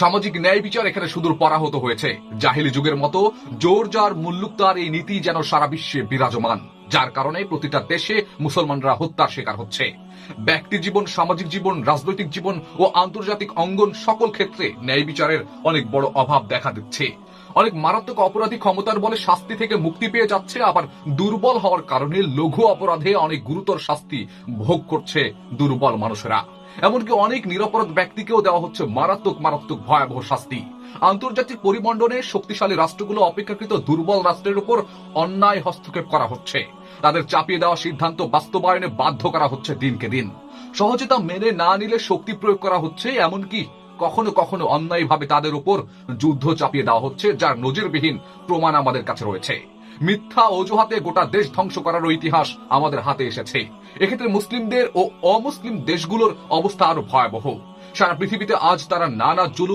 সামাজিক ন্যায় বিচার এখানে সুদূর পরাহত হয়েছে। জাহিলি যুগের মতো জোর যার মুল্লুকতার এই নীতি যেন সারা বিশ্বে বিরাজমান, যার কারণে প্রতিটা দেশে মুসলমানরা হত্যার শিকার হচ্ছে। ব্যক্তি জীবন, সামাজিক জীবন, রাজনৈতিক জীবন ও আন্তর্জাতিক অঙ্গন সকল ক্ষেত্রে ন্যায় বিচারের অনেক বড় অভাব দেখা দিচ্ছে। অনেক মারাত্মক অপরাধী ক্ষমতার বলে শাস্তি থেকে মুক্তি পেয়ে যাচ্ছে, আবার দুর্বল হওয়ার কারণে লঘু অপরাধে অনেক গুরুতর শাস্তি ভোগ করছে দুর্বল মানুষেরা। এমনকি অনেক নিরপরাধ ব্যক্তিকেও দেওয়া হচ্ছে মারাত্মক মারাত্মক ভয়াবহ শাস্তি। আন্তর্জাতিক পরিমণ্ডলে শক্তিশালী রাষ্ট্রগুলো অপেক্ষাকৃত দুর্বল রাষ্ট্রের উপর অন্যায় হস্তক্ষেপ করা হচ্ছে। তাদের চাপিয়ে দেওয়া সিদ্ধান্ত বাস্তবায়নে বাধ্য করা হচ্ছে দিনকে দিন। সহজে তা মেনে না নিলে শক্তি প্রয়োগ করা হচ্ছে, এমনকি কখনো কখনো অন্যায়ভাবে তাদের উপর যুদ্ধ চাপিয়ে দেওয়া হচ্ছে, যার নজিরবিহীন প্রমাণ আমাদের কাছে রয়েছে। মিথ্যা অজুহাতে গোটা দেশ ধ্বংস করার ইতিহাস আমাদের হাতে এসেছে। এক্ষেত্রে মুসলিমদের ও অমুসলিম দেশগুলোর অবস্থা আরও ভয়াবহ। সারা পৃথিবীতে আজ তারা নানা জুলুম